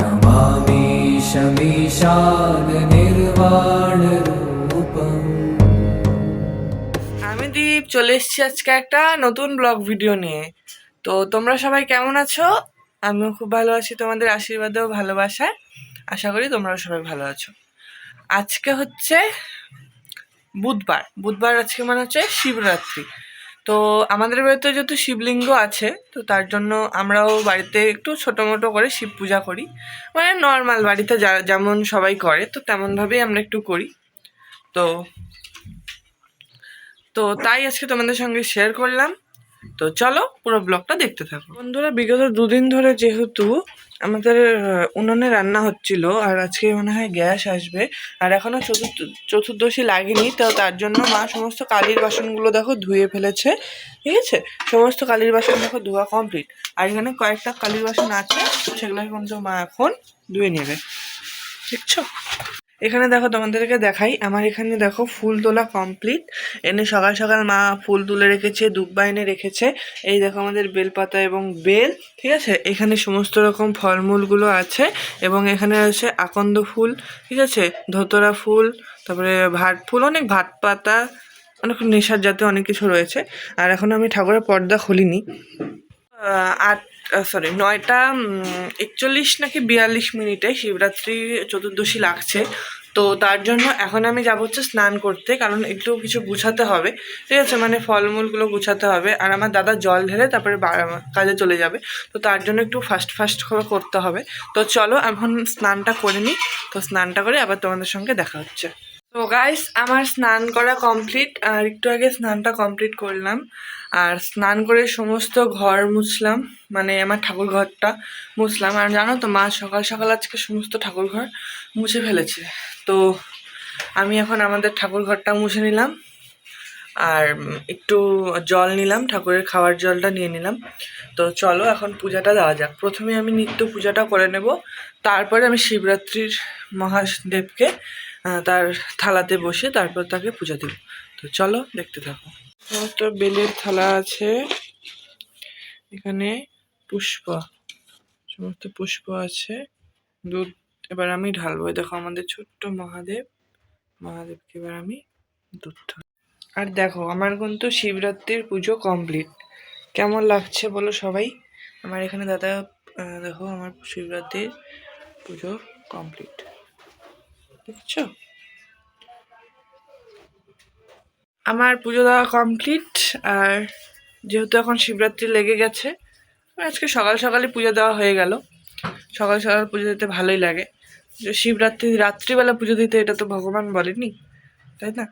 नमामि शमीशाननिर्वाणरूपम् আমি দীপ চলে এসেছি আজকে একটা নতুন ব্লগ ভিডিও নিয়ে তো তোমরা সবাই কেমন আছো আমিও খুব ভালো আছি তোমাদের আশীর্বাদেও ভালোবাসায় আশা করি তোমরাও সবাই ভালো আছো আজকে হচ্ছে বুধবার বুধবার আজকে মানে হচ্ছে শিবরাত্রি তো আমাদের বাড়িতে যেহেতু শিবলিঙ্গ আছে, তো তার জন্য আমরাও বাড়িতে একটু ছোটো মোটো করে শিব পূজা করি। মানে নর্মাল বাড়িতে যা, যেমন সবাই করে, তো তেমনভাবেই আমরা একটু করি। তো তো তাই আজকে তোমাদের সঙ্গে শেয়ার করলাম। তো চলো পুরো ব্লগটা দেখতে থাকো। বন্ধুরা, বিগত দুদিন ধরে যেহেতু আমাদের উনুনে রান্না হচ্ছিল আর আজকে মনে হয় গ্যাস আসবে, আর এখনও চতুর্থ, চতুর্দশী লাগেনি, তো তার জন্য মা সমস্ত কালির বাসনগুলো দেখো ধুয়ে ফেলেছে, ঠিক আছে? সমস্ত কালির বাসন দেখো ধোয়া কমপ্লিট আর এখানে কয়েকটা কালির বাসন আছে সেগুলো কিন্তু মা এখন ধুয়ে নেবে। দেখছ? এখানে দেখো তোমাদেরকে দেখাই। আমার এখানে দেখো ফুল তোলা কমপ্লিট এনে সকাল সকাল মা ফুল তুলে রেখেছে, দুব্বা এনে রেখেছে। এই দেখো আমাদের বেলপাতা এবং বেল, ঠিক আছে? এখানে সমস্ত রকম ফলমূলগুলো আছে এবং এখানে আছে আকন্দ ফুল, ঠিক আছে? ধতরা ফুল, তারপরে ভাট ফুল, অনেক ভাট পাতা, অনেক নেশার জাতীয় অনেক কিছু রয়েছে। আর এখন আমি ঠাকুরের পর্দা খুলিনি। আট সরি নয়টা একচল্লিশ নাকি বিয়াল্লিশ মিনিটে শিবরাত্রি চতুর্দশী লাগছে। তো তার জন্য এখন আমি যাব হচ্ছে স্নান করতে, কারণ একটু কিছু গুছাতে হবে। ঠিক আছে? মানে ফলমূলগুলো গুছাতে হবে। আর আমার দাদা জল ঢেলে তারপরে কাজে চলে যাবে। তো তার জন্য একটু ফাস্ট ফাস্ট করে করতে হবে। তো চলো, এখন স্নানটা করে নিই। তো স্নানটা করে আবার তোমাদের সঙ্গে দেখা হচ্ছে। তো গাইস আমার স্নান করা কমপ্লিট আর একটু আগে স্নানটা কমপ্লিট করলাম। আর স্নান করে সমস্ত ঘর মুছলাম মানে আমার ঠাকুর ঘরটা মুছলাম। আর জানো তো, মা সকাল সকাল আজকে সমস্ত ঠাকুর ঘর মুছে ফেলেছে। তো আমি এখন আমাদের ঠাকুর ঘরটা মুছে নিলাম, আর একটু জল নিলাম, ঠাকুরের খাওয়ার জলটা নিয়ে নিলাম। তো চলো এখন পূজাটা দেওয়া যাক। প্রথমে আমি নিত্য পূজাটা করে নেব। তারপরে আমি শিবরাত্রির মহাদেবকে তার থালাতে বসে তারপর তাকে পূজা দেব। তো চলো দেখতে থাকো। সমস্ত বেলের থালা আছে। এখানে পুষ্প, সমস্ত পুষ্প আছে। দুধ এবার আমি ঢালবো। দেখো আমাদের ছোট্ট মহাদেব। মহাদেবকে এবার আমি দুধ আর দেখো, আমার কিন্তু শিবরাত্রির পুজো কমপ্লিট কেমন লাগছে বলো সবাই? আমার এখানে দাদা দেখো, আমার শিবরাত্রির পুজো কমপ্লিট দেখছ? আমার পুজো দেওয়া কমপ্লিট আর যেহেতু এখন শিবরাত্রি লেগে গেছে, আজকে সকাল সকালে পুজো দেওয়া হয়ে গেল। সকাল সকাল পুজো দিতে ভালোই লাগে। শিবরাত্রি রাত্রিবেলা পুজো দিতে এটা তো ভগবান বলেনি, তাই না?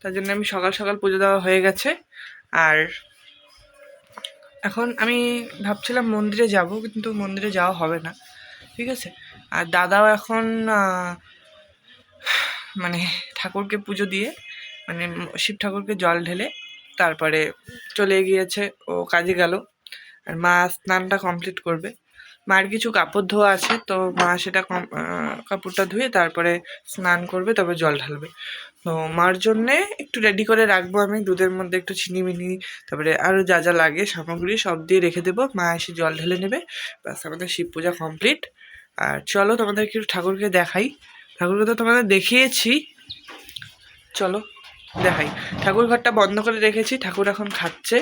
তার জন্য আমি সকাল সকাল পুজো দেওয়া হয়ে গেছে। আর এখন আমি ভাবছিলাম মন্দিরে যাব, কিন্তু মন্দিরে যাওয়া হবে না। ঠিক আছে? আর দাদাও এখন মানে ঠাকুরকে পুজো দিয়ে মানে শিব ঠাকুরকে জল ঢেলে তারপরে চলে গিয়েছে, ও কাজে গেল। আর মা স্নানটা কমপ্লিট করবে। মার কিছু কাপড় ধোয়া আছে, তো মা সেটা কম- কাপড়টা ধুয়ে তারপরে স্নান করবে তবে জল ঢালবে। তো মার জন্যে একটু রেডি করে রাখব আমি, দুধের মধ্যে একটু চিনি মিনি, তারপরে আরও যা যা লাগে সামগ্রী সব দিয়ে রেখে দেবো। মা এসে জল ঢেলে নেবে, ব্যাস আমাদের শিব পূজা কমপ্লিট আর চলো তোমাদেরকে একটু ঠাকুরকে দেখাই। ঠাকুরকে তো তোমাদের দেখিয়েছি। চলো, দেখাই। ঠাকুর ঘরটা বন্ধ করে রেখেছি, ঠাকুর এখন খাচ্ছে।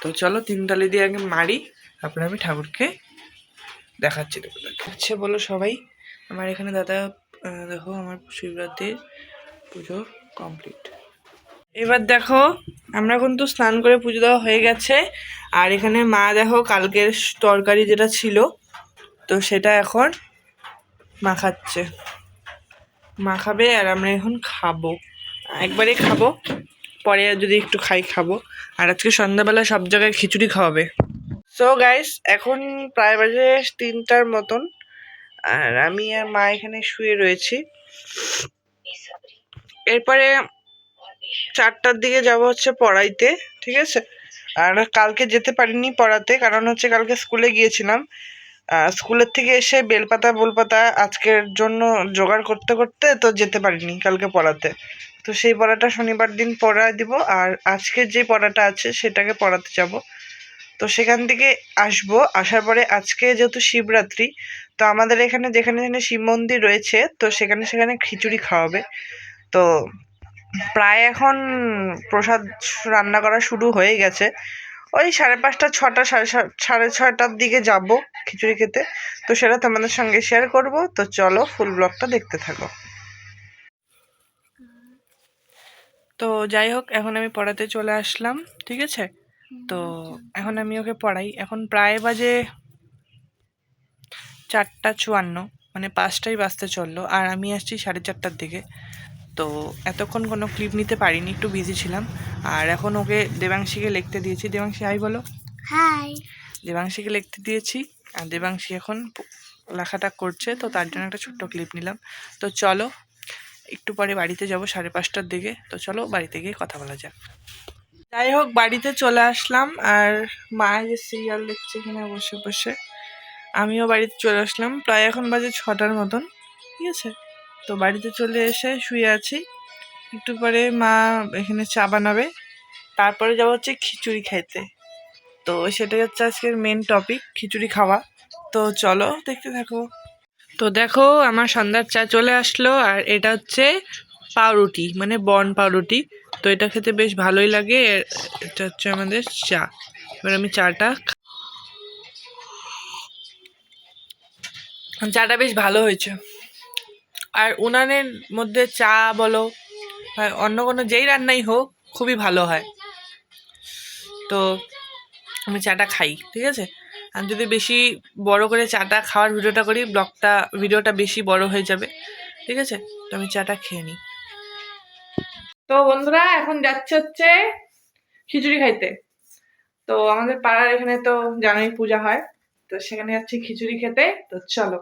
তো চলো, তিন তালি দিয়ে আগে মারি, তারপরে আমি ঠাকুরকে দেখাচ্ছি তোমাদেরকে হচ্ছে বলো সবাই, আমার এখানে দাদা দেখো, আমার শিবরাত্রির পুজো কমপ্লিট। এবার দেখো, আমরা কিন্তু স্নান করে পুজো দেওয়া হয়ে গেছে। আর এখানে মা, দেখো, কালকের তরকারি যেটা ছিল, তো সেটা এখন মাখাচ্ছে মাখাবে আর আমরা এখন খাব। একবারে খাব, পরে যদি একটু খাই খাব। আর আজকে সন্ধ্যাবেলা সব জায়গায় খিচুড়ি খাওয়াবে। সো গাইস এখন প্রায় বাজে তিনটার মতন। আর আমি আর মা এখানে শুয়ে রয়েছি। এরপরে চারটার দিকে যাব হচ্ছে পড়াইতে, ঠিক আছে? আর কালকে যেতে পারিনি পড়াতে, কারণ হচ্ছে কালকে স্কুলে গিয়েছিলাম। স্কুলের থেকে এসে বেলপাতা, বোলপাতা আজকের জন্য জোগাড় করতে করতে তো যেতে পারিনি কালকে পড়াতে। তো সেই পড়াটা শনিবার দিন পড়া দিব আর আজকে যে পড়াটা আছে সেটাকে পড়াতে যাব। তো সেখান থেকে আসব, আসার পরে আজকে যেহেতু শিবরাত্রি, তো আমাদের এখানে যেখানে যেখানে শিব মন্দির রয়েছে, তো সেখানে সেখানে খিচুড়ি খাওয়াবে। তো প্রায় এখন প্রসাদ রান্না করা শুরু হয়ে গেছে। ওই সাড়ে পাঁচটা, ছটা, সাড়ে সাড়ে ছয়টার দিকে যাব খিচুড়ি খেতে। তো সেটা তোমাদের সঙ্গে শেয়ার করব। তো চলো ফুল ব্লগটা দেখতে থাকো। তো যাই হোক, এখন আমি পড়াতে চলে আসলাম, ঠিক আছে? তো এখন আমি ওকে পড়াই। এখন প্রায় বাজে চারটা চুয়ান্ন মানে পাঁচটাই বাজতে চলল। আর আমি আসছি সাড়ে চারটার দিকে। তো এতক্ষণ কোনো ক্লিপ নিতে পারিনি, একটু বিজি ছিলাম। আর এখন ওকে দেবাংশীকে লিখতে দিয়েছি। দেবাংশী হাই বলো। হাই দেবাংশীকে লিখতে দিয়েছি আর দেবাংশী এখন লেখাটা করছে তো তার জন্য একটা ছোট্ট ক্লিপ নিলাম। তো চলো একটু পরে বাড়িতে যাব সাড়ে পাঁচটার দিকে। তো চলো বাড়িতে গিয়ে কথা বলা যাক। যাই হোক বাড়িতে চলে আসলাম আর মা যে সিরিয়াল দেখছে এখানে বসে বসে। আমিও বাড়িতে চলে আসলাম। প্রায় এখন বাজে ছটার মতন ঠিক আছে? তো বাড়িতে চলে এসে শুয়ে আছি। একটু পরে মা এখানে চা বানাবে। তারপরে যাব হচ্ছে খিচুড়ি খাইতে। তো সেটাই হচ্ছে আজকের মেন টপিক খিচুড়ি খাওয়া। তো চলো দেখতে থাকো। তো দেখো, আমার সন্ধ্যার চা চলে আসলো আর এটা হচ্ছে পাউরুটি মানে বন পাউরুটি। তো এটা খেতে বেশ ভালোই লাগে। এটা হচ্ছে আমাদের চা। এবার আমি চাটা চাটা বেশ ভালো হয়েছে। আর উনানের মধ্যে চা বলো অন্য কোনো যেই রান্নাই হোক, খুবই ভালো হয়। তো আমি চাটা খাই, ঠিক আছে? আর যদি বেশি বড় করে চাটা খাওয়ার ভিডিওটা করি, ব্লগটা, ভিডিওটা বেশি বড় হয়ে যাবে, ঠিক আছে? তো আমি চাটা খেয়ে নিই। তো বন্ধুরা, এখন যাচ্ছে হচ্ছে খিচুড়ি খাইতে। তো আমাদের পাড়ার এখানে তো জানোই পূজা হয়, তো সেখানে যাচ্ছি খিচুড়ি খেতে। তো চলো।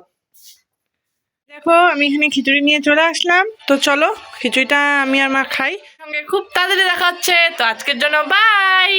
দেখো, আমি এখানে খিচুড়ি নিয়ে চলে আসলাম। তো চলো, খিচুড়িটা আমি আর মা খাই। সঙ্গে খুব তাড়াতাড়ি দেখাচ্ছে তো আজকের জন্য বাই